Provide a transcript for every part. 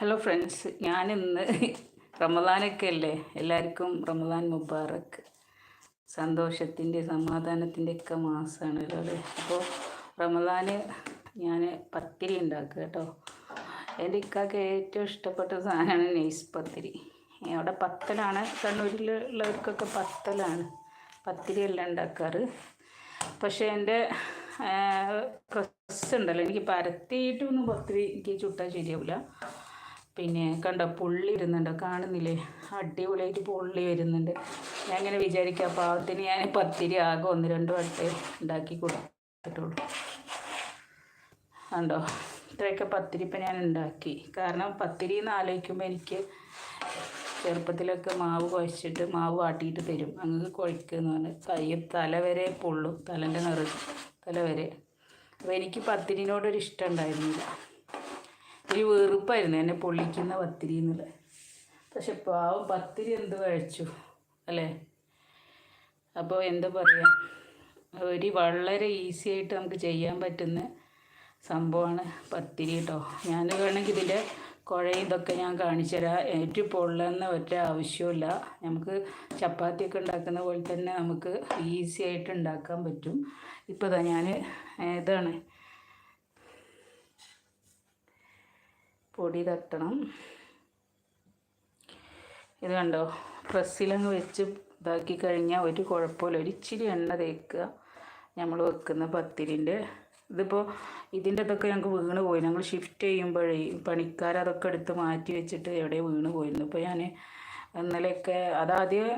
Hello friends ഞാനിന്ന് റമദാനൊക്കെ അല്ലേ എല്ലാവർക്കും റമദാൻ മുബാറക്ക് സന്തോഷത്തിന്റെ സമാധാനത്തിന്റെ ഒക്കെ മാസമാണല്ലോ അല്ലേ? അപ്പോൾ റമദാന് ഞാൻ പത്തിരി ഉണ്ടാക്കുക കേട്ടോ. എന്റെ ഇക്കാക്ക് ഏറ്റവും ഇഷ്ടപ്പെട്ട സാധനമാണ് നെയ്സ് പത്തിരി. അവിടെ പത്തലാണ്. കണ്ണൂരിലുള്ളവർക്കൊക്കെ പത്തലാണ്. പത്തിരിയല്ല ഉണ്ടാക്കാറ്. പക്ഷേ എന്റെ പ്രസ് ഉണ്ടല്ലോ. എനിക്ക് പരത്തിയിട്ടൊന്നും പത്തിരി എനിക്ക് ചുട്ടാൽ ശരിയാവില്ല. പിന്നെ കണ്ടോ പുള്ളി വരുന്നുണ്ട്. കാണുന്നില്ലേ? അടിപൊളിയായിട്ട് പുള്ളി വരുന്നുണ്ട്. ഞാൻ ഇങ്ങനെ വിചാരിക്കുക പാവത്തിന് ഞാൻ പത്തിരി ആകെ ഒന്ന് രണ്ട് വട്ടേ ഉണ്ടാക്കി കൊടുത്തിട്ടുള്ളൂ. കണ്ടോ ഇത്രയൊക്കെ പത്തിരി ഇപ്പം ഞാൻ ഉണ്ടാക്കി. കാരണം പത്തിരി എന്ന് ആലോചിക്കുമ്പോൾ എനിക്ക് ചെറുപ്പത്തിലൊക്കെ മാവ് കുഴച്ചിട്ട് മാവ് വാട്ടിയിട്ട് തരും. അങ്ങനെ കുഴക്കുന്നു പറഞ്ഞ് തല വരെ പൊള്ളും തലന്റെ നിറ തല വരെ. അപ്പോൾ എനിക്ക് പത്തിരിനോടൊരു ഇഷ്ടം ഉണ്ടായിരുന്നില്ല. ഒരു വെറുപ്പായിരുന്നു എന്നെ പൊള്ളിക്കുന്ന പത്തിരി എന്നുള്ളത്. പക്ഷെ പാവം പത്തിരി എന്ത് കഴിച്ചു അല്ലേ? അപ്പോൾ എന്താ പറയുക ഒരു വളരെ ഈസി ആയിട്ട് നമുക്ക് ചെയ്യാൻ പറ്റുന്ന സംഭവമാണ് പത്തിരി കേട്ടോ. ഞാൻ വേണമെങ്കിൽ ഇതിന്റെ കുഴയും ഇതൊക്കെ ഞാൻ കാണിച്ചു തരാം. ഏറ്റവും പൊള്ളുന്ന ഒറ്റ ആവശ്യമില്ല നമുക്ക് ചപ്പാത്തിയൊക്കെ ഉണ്ടാക്കുന്ന പോലെ തന്നെ നമുക്ക് ഈസി ആയിട്ട് ഉണ്ടാക്കാൻ പറ്റും. ഇപ്പോൾ ഞാൻ ഇതാണ്. പൊടി തട്ടണം. ഇത് കണ്ടോ? പ്രസ്സിലങ്ങ് വെച്ച് ഇതാക്കി കഴിഞ്ഞാൽ ഒരു കുഴപ്പമില്ല. ഒരു ഇച്ചിരി എണ്ണ തേക്കുക നമ്മൾ വെക്കുന്ന പത്തിരിന്റെ. ഇതിപ്പോൾ ഇതിന്റെ ഇതൊക്കെ ഞങ്ങൾക്ക് വീണ് പോയി. ഞങ്ങൾ ഷിഫ്റ്റ് ചെയ്യുമ്പോഴേ പണിക്കാരതൊക്കെ എടുത്ത് മാറ്റി വെച്ചിട്ട് എവിടെ വീണ് പോയിരുന്നു. ഇപ്പോൾ ഞാൻ ഇന്നലെയൊക്കെ അതാദ്യം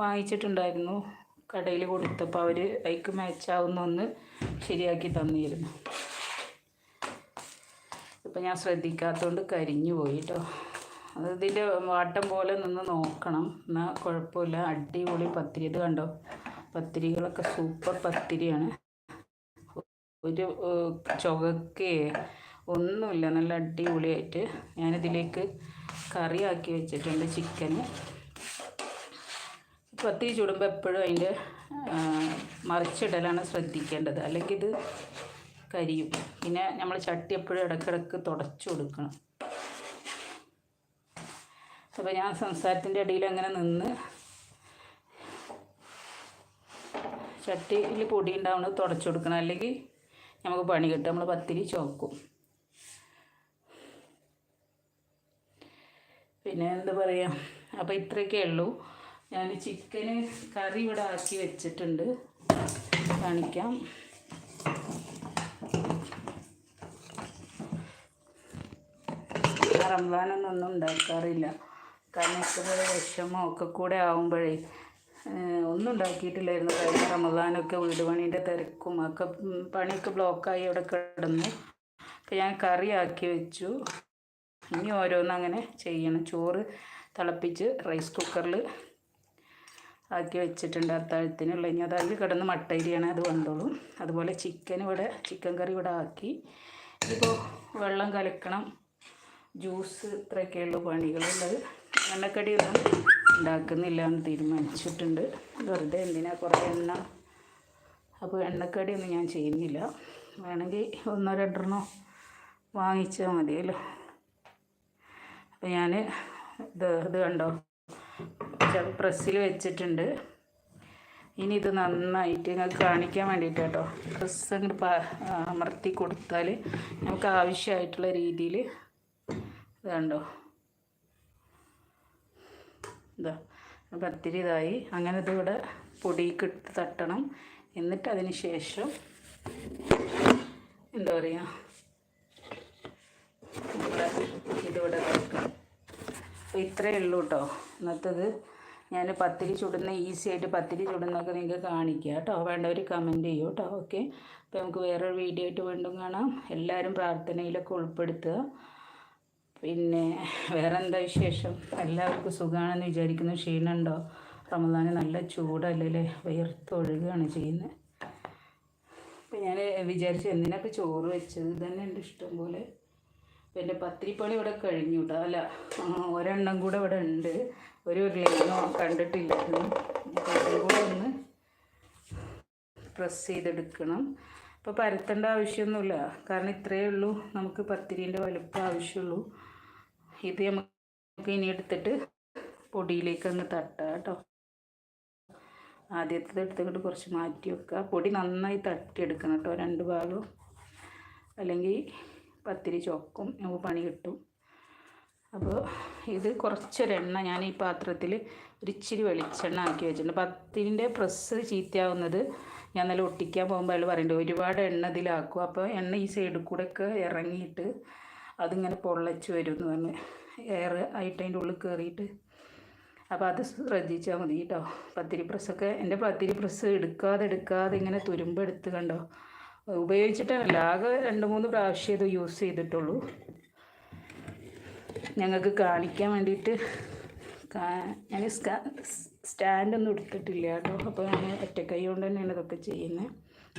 വാങ്ങിച്ചിട്ടുണ്ടായിരുന്നു. കടയിൽ കൊടുത്തപ്പോൾ അവർ അതിക്ക് മാച്ചാവുന്ന ഒന്ന് ശരിയാക്കി തന്നിരുന്നു. ഇപ്പം ഞാൻ ശ്രദ്ധിക്കാത്തതുകൊണ്ട് കരിഞ്ഞു പോയി കേട്ടോ അത് ഇതിന്റെ വാട്ടം പോലെ നിന്ന് നോക്കണം. എന്നാൽ കുഴപ്പമില്ല. അടിപൊളി പത്തിരി. ഇത് കണ്ടോ? പത്തിരികളൊക്കെ സൂപ്പർ പത്തിരിയാണ്. ഒരു ചുവക്കേ. ഒന്നുമില്ല. നല്ല അടിപൊളിയായിട്ട് ഞാനിതിലേക്ക് കറിയാക്കി വെച്ചിട്ടുണ്ട് ചിക്കന്. പത്തിരി ചുടുമ്പോൾ എപ്പോഴും അതിന്റെ മറിച്ചിടലാണ് ശ്രദ്ധിക്കേണ്ടത്. അല്ലെങ്കിൽ ഇത് കരിയും. പിന്നെ നമ്മൾ ചട്ടി എപ്പോഴും ഇടയ്ക്കിടയ്ക്ക് തുടച്ചു കൊടുക്കണം. അപ്പോൾ ഞാൻ സംസാരത്തിന്റെ ഇടയിൽ അങ്ങനെ നിന്ന് ചട്ടിയിൽ പൊടി ഉണ്ടാവുന്നത് തുടച്ചു കൊടുക്കണം. അല്ലെങ്കിൽ നമുക്ക് പണി കിട്ടും. നമ്മൾ പത്തിരി ചോക്കും പിന്നെ എന്താ പറയുക അപ്പോൾ ഇത്രയൊക്കെ ഉള്ളൂ. ഞാൻ ചിക്കന് കറി ഇവിടെ ആക്കി വെച്ചിട്ടുണ്ട്. കാണിക്കാം. റംസാനൊന്നും ഉണ്ടാക്കാറില്ല. കാരണം ഇത്ര വിഷമോ ഒക്കെ കൂടെ ആകുമ്പോഴേ ഒന്നും ഉണ്ടാക്കിയിട്ടില്ലായിരുന്നു. കഴിഞ്ഞ റമദാനൊക്കെ വീട് പണീന്റെ തിരക്കും ഒക്കെ പണിയൊക്കെ ബ്ലോക്കായി അവിടെ കിടന്നു അപ്പോൾ ഞാൻ കറി ആക്കി വെച്ചു. ഇനി ഓരോന്നും അങ്ങനെ ചെയ്യണം. ചോറ് തിളപ്പിച്ച് റൈസ് കുക്കറിൽ ആക്കി വെച്ചിട്ടുണ്ട് അത്താഴത്തിനുള്ള. ഇനി അതായത് കിടന്ന് മട്ടരിയാണ് അത് വന്നോളും. അതുപോലെ ചിക്കൻ ഇവിടെ ചിക്കൻ കറി ഇവിടെ ആക്കി. ഇപ്പോൾ വെള്ളം കലക്കണം. ജ്യൂസ് ഇത്രയൊക്കെയുള്ള പണികളുള്ളത്. എണ്ണക്കടിയൊന്നും ഉണ്ടാക്കുന്നില്ല എന്ന് തീരുമാനിച്ചിട്ടുണ്ട്. വെറുതെ എന്തിനാ കുറേ എണ്ണ? അപ്പോൾ എണ്ണക്കടിയൊന്നും ഞാൻ ചെയ്യുന്നില്ല. വേണമെങ്കിൽ ഒന്നോ രണ്ടെണ്ണോ വാങ്ങിച്ചാൽ മതിയല്ലോ. അപ്പോൾ ഞാൻ ഇത് ഇത് കണ്ടോ? പ്രസ്സിൽ വെച്ചിട്ടുണ്ട്. ഇനി ഇത് നന്നായിട്ട് നിങ്ങൾക്ക് കാണിക്കാൻ വേണ്ടിയിട്ട് കേട്ടോ. പ്രസ് അങ്ങോട്ട് അമർത്തി കൊടുത്താൽ നമുക്ക് ആവശ്യമായിട്ടുള്ള രീതിയിൽ ഇത് കണ്ടോ ഇതാ പത്തിരി ഇതായി. അങ്ങനെ ഇതിവിടെ പൊടിക്ക് ഇട്ട് തട്ടണം. എന്നിട്ട് അതിന് ശേഷം എന്താ പറയുക ഇതിവിടെ അപ്പോൾ ഇത്രയേ ഉള്ളൂ കേട്ടോ ഇന്നത്തത് ഞാൻ പത്തിരി ചുടുന്ന ഈസി ആയിട്ട് പത്തിരി ചുടുന്നൊക്കെ നിങ്ങൾക്ക് കാണിക്കുക കേട്ടോ വേണ്ടവർ കമന്റ് ചെയ്യൂ കേട്ടോ ഓക്കെ? അപ്പോൾ നമുക്ക് വേറൊരു വീഡിയോ ആയിട്ട് വീണ്ടും കാണാം. എല്ലാവരും പ്രാർത്ഥനയിലൊക്കെ ഉൾപ്പെടുത്തുക. പിന്നെ വേറെ എന്താ വിശേഷം? എല്ലാവർക്കും സുഖമാണെന്ന് വിചാരിക്കുന്നു. ക്ഷീണമുണ്ടോ റമദാന് നല്ല ചൂടല്ലേ വിയർത്തൊഴുകുകയാണ് ചെയ്യുന്നത് അപ്പം ഞാൻ വിചാരിച്ചു എന്തിനൊക്കെ ചോറ് വെച്ചത്? തന്നെ ഉണ്ട് ഇഷ്ടം പോലെ. പിന്നെ പത്തിരിപ്പണി ഇവിടെ കഴിഞ്ഞു കേട്ടോ അല്ല ഒരെണ്ണം കൂടെ ഇവിടെ ഉണ്ട്. ഒരു ഉരുളയൊന്നും കണ്ടിട്ടില്ലായിരുന്നു. അതും ഒന്ന് പ്രസ് ചെയ്തെടുക്കണം. അപ്പോൾ പരത്തേണ്ട ആവശ്യമൊന്നുമില്ല. കാരണം ഇത്രയേ ഉള്ളൂ. നമുക്ക് പത്തിരീന്റെ വലുപ്പം ആവശ്യമുള്ളൂ. ഇത് നമുക്ക് ഇനി എടുത്തിട്ട് പൊടിയിലേക്ക് അങ്ങ് തട്ടാം കേട്ടോ. ആദ്യത്തെ എടുത്തിട്ട് കുറച്ച് മാറ്റി വെക്കുക. പൊടി നന്നായി തട്ടിയെടുക്കണം കേട്ടോ രണ്ട് ഭാഗവും. അല്ലെങ്കിൽ പത്തിരി ചോക്കും നമുക്ക് പണി കിട്ടും. അപ്പോൾ ഇത് കുറച്ചൊരെണ്ണ ഞാൻ ഈ പാത്രത്തിൽ ഒരിച്ചിരി വെളിച്ചെണ്ണ ആക്കി വെച്ചിട്ടുണ്ട്. പത്തിരിന്റെ പ്രസ് ചീത്തയാവുന്നത് ഞാൻ നല്ല ഒട്ടിക്കാൻ പോകുമ്പോൾ അയാൾ പറയുന്നുണ്ട് ഒരുപാട് എണ്ണ ഇതിലാക്കും. അപ്പോൾ എണ്ണ ഈ സൈഡിൽ കൂടെയൊക്കെ ഇറങ്ങിയിട്ട് അതിങ്ങനെ പൊള്ളച്ച് വരും എന്ന്. പറഞ്ഞ് എയർ ആയിട്ട് അതിന്റെ ഉള്ളിൽ കയറിയിട്ട് അപ്പോൾ അത് ശ്രദ്ധിച്ചാൽ മതി കേട്ടോ. പത്തിരി പ്രസ്സൊക്കെ എന്റെ പത്തിരി പ്രസ് എടുക്കാതെ എടുക്കാതെ ഇങ്ങനെ തുരുമ്പെടുത്ത് കണ്ടോ? ഉപയോഗിച്ചിട്ടല്ല ആകെ രണ്ട് മൂന്ന് പ്രാവശ്യം ഇത് യൂസ് ചെയ്തിട്ടുള്ളൂ. ഞങ്ങൾക്ക് കാണിക്കാൻ വേണ്ടിയിട്ട് ഞാൻ സ്റ്റാൻഡൊന്നും എടുത്തിട്ടില്ല കേട്ടോ. അപ്പോൾ ഞാൻ ഒറ്റക്കൈ കൊണ്ട് തന്നെയാണ് ഇതൊക്കെ ചെയ്യുന്നത്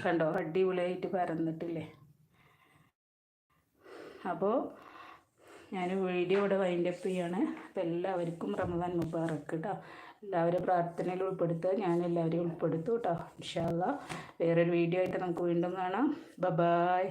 കണ്ടോ? അടിപൊളിയായിട്ട് പരന്നിട്ടില്ലേ? അപ്പോൾ ഞാൻ വീഡിയോ ഇവിടെ വൈൻഡപ്പ് ചെയ്യാണ്. അപ്പോൾ എല്ലാവർക്കും റമദാൻ മുബാറക്ക് കേട്ടോ എല്ലാവരും പ്രാർത്ഥനയിൽ ഉൾപ്പെടുത്തുക. ഞാൻ എല്ലാവരെയും ഉൾപ്പെടുത്തും കേട്ടോ ഇൻഷാല്ല വേറൊരു വീഡിയോ ആയിട്ട് നമുക്ക് വീണ്ടും കാണാം. ബ ബായ്